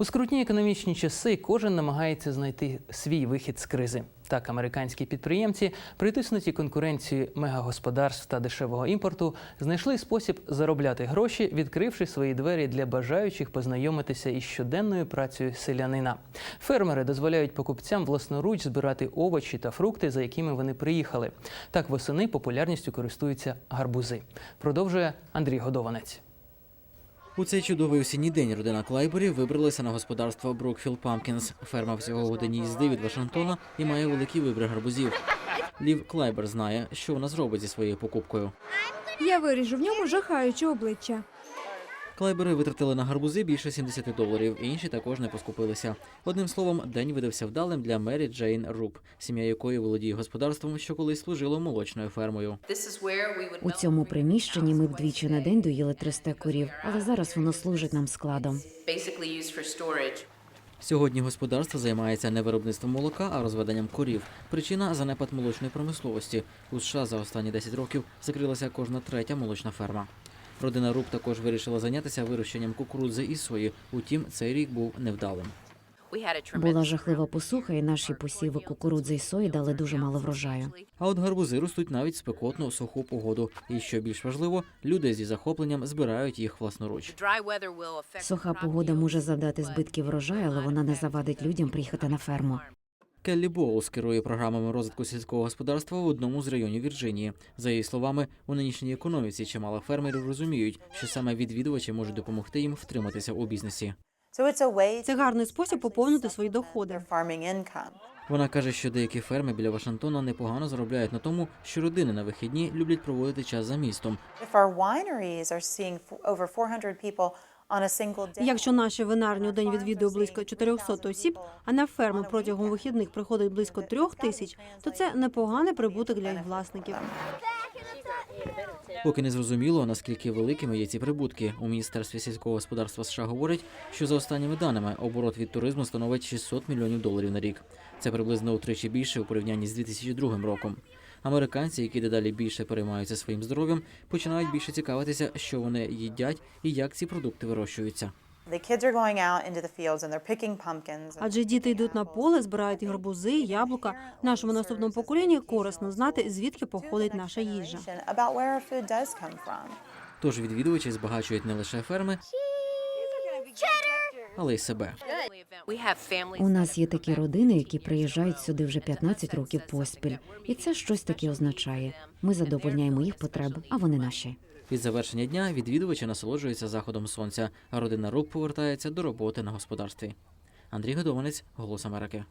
У скрутні економічні часи кожен намагається знайти свій вихід з кризи. Так, американські підприємці, притиснуті конкуренцією мегагосподарств та дешевого імпорту, знайшли спосіб заробляти гроші, відкривши свої двері для бажаючих познайомитися із щоденною працею селянина. Фермери дозволяють покупцям власноруч збирати овочі та фрукти, за якими вони приїхали. Так восени популярністю користуються гарбузи. Продовжує Андрій Годованець. У цей чудовий осінній день родина Клайберів вибралася на господарство Брукфілд Памкінс. Ферма всього годині їзди від Вашингтона і має великий вибір гарбузів. Лів Клайбер знає, що вона зробить зі своєю покупкою. Я виріжу в ньому жахаюче обличчя. Клайбери витратили на гарбузи більше 70 доларів, інші також не поскупилися. Одним словом, день видався вдалим для Мері Джейн Руб, сім'я якої володіє господарством, що колись служило молочною фермою. У цьому приміщенні ми вдвічі на день доїли 300 корів, але зараз воно служить нам складом. Сьогодні господарство займається не виробництвом молока, а розведенням корів. Причина занепад молочної промисловості. У США за останні 10 років закрилася кожна третя молочна ферма. Родина Руб також вирішила зайнятися вирощенням кукурудзи і сої. Утім, цей рік був невдалим. Була жахлива посуха, і наші посіви кукурудзи і сої дали дуже мало врожаю. А от гарбузи ростуть навіть спекотну суху погоду. І що більш важливо, люди зі захопленням збирають їх власноруч. Суха погода може завдати but збитків врожаю, але вона не завадить людям приїхати на ферму. Келлі Боулс керує програмами розвитку сільського господарства в одному з районів Вірджинії. За її словами, у нинішній економіці чимало фермерів розуміють, що саме відвідувачі можуть допомогти їм втриматися у бізнесі. Це гарний спосіб поповнити свої доходи. Вона каже, що деякі ферми біля Вашингтона непогано заробляють на тому, що родини на вихідні люблять проводити час за містом. Якщо наші винарні у день відвідує близько 400 осіб, а на ферму протягом вихідних приходить близько трьох тисяч, то це непоганий прибуток для їх власників. Поки не зрозуміло, наскільки великими є ці прибутки. У міністерстві сільського господарства США говорять, що за останніми даними оборот від туризму становить 600 мільйонів доларів на рік. Це приблизно утричі більше у порівнянні з 2002 роком. Американці, які дедалі більше переймаються своїм здоров'ям, починають більше цікавитися, що вони їдять і як ці продукти вирощуються. Адже діти йдуть на поле, збирають гарбузи, яблука. Нашому наступному поколінню корисно знати, звідки походить наша їжа. Тож відвідувачі збагачують не лише ферми, але й себе. У нас є такі родини, які приїжджають сюди вже 15 років поспіль, і це щось таке означає. Ми задовольняємо їх потреби, а вони наші. Під завершення дня відвідувачі насолоджуються заходом сонця, а родина рук повертається до роботи на господарстві. Андрій Годованець, Голос Америки.